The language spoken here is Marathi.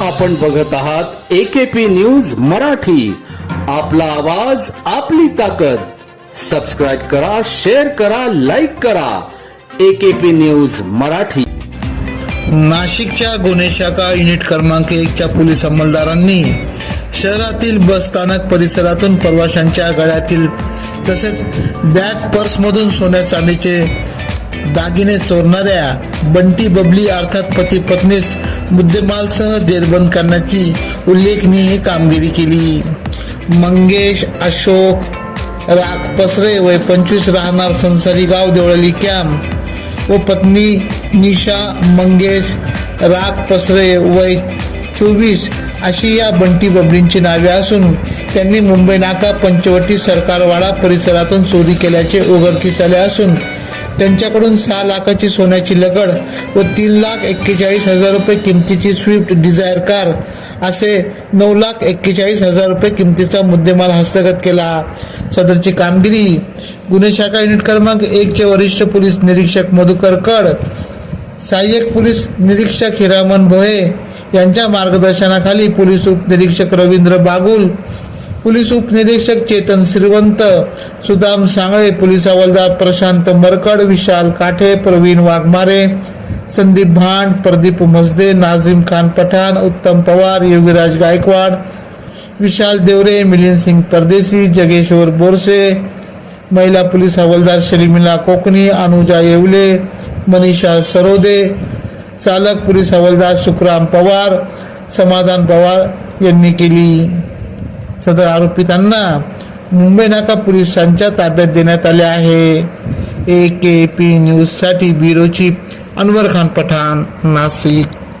आपण बघत आहात एकेपी न्यूज मराठी. आपला आवाज आपली ताकद. सबस्क्राईब करा शेअर करा लाईक करा. AKP news Marathi. नाशिकच्या गुन्हे शाखा युनिट क्रमांक एकच्या पोलीस अंमलदारांनी शहरातील बस स्थानक परिसरातून प्रवाशांच्या गळ्यातील तसेच बॅग पर्समधून सोन्या चांदीचे दागिने चोरणाऱ्या बंटी बबली अर्थात पती पत्नीस मुद्देमालसह जेरबंद करण्याची उल्लेखनीय कामगिरी केली. मंगेश अशोक राख पसरे वय पंचवीस राहणार संसारी गाव देवळली कॅम्प. व पत्नी निशा मंगेश राग पसरे वय चोवीस अशी या बंटी बबलींची नावे असून त्यांनी मुंबई नाका पंचवटी सरकारवाडा परिसरातून चोरी केल्याचे उघडकीस आले असून त्यांच्याकडून सहा लाखाची सोन्याची लगड व तीन लाख एक्केचाळीस हजार रुपये किमतीची स्विफ्ट डिझायर कार असे नऊ लाख एक्केचाळीस हजार रुपये किमतीचा मुद्देमाल हस्तगत केला. सदरची कामगिरी गुन्हे शाखा युनिट क्रमांक एकचे वरिष्ठ पोलीस निरीक्षक मधुकर कड सहाय्यक पोलीस निरीक्षक हिरामन भोये यांच्या मार्गदर्शनाखाली पोलीस उपनिरीक्षक रवींद्र बागुल पोलीस उपनिरीक्षक चेतन श्रीवंत सुदाम सांगळे पोलीस हवालदार प्रशांत मरकड विशाल काठे प्रवीण वाघमारे संदीप भांड प्रदीप मसदे नाझीम खान पठाण उत्तम पवार योगीराज गायकवाड विशाल देवरे मिलिंद सिंग परदेसी जगेश्वर बोरसे महिला पोलीस हवालदार शर्मिला कोकणी अनुजा येवले मनीषा सरोदे चालक पोलीस हवालदार सुखराम पवार समाधान पवार यांनी केली. सदर आरोपितांना मुंबई नाका पोलिसांच्या ताब्यात देण्यात आले आहे. ए के पी न्यूजसाठी ब्युरो चीफ अनवर खान पठाण नाशिक.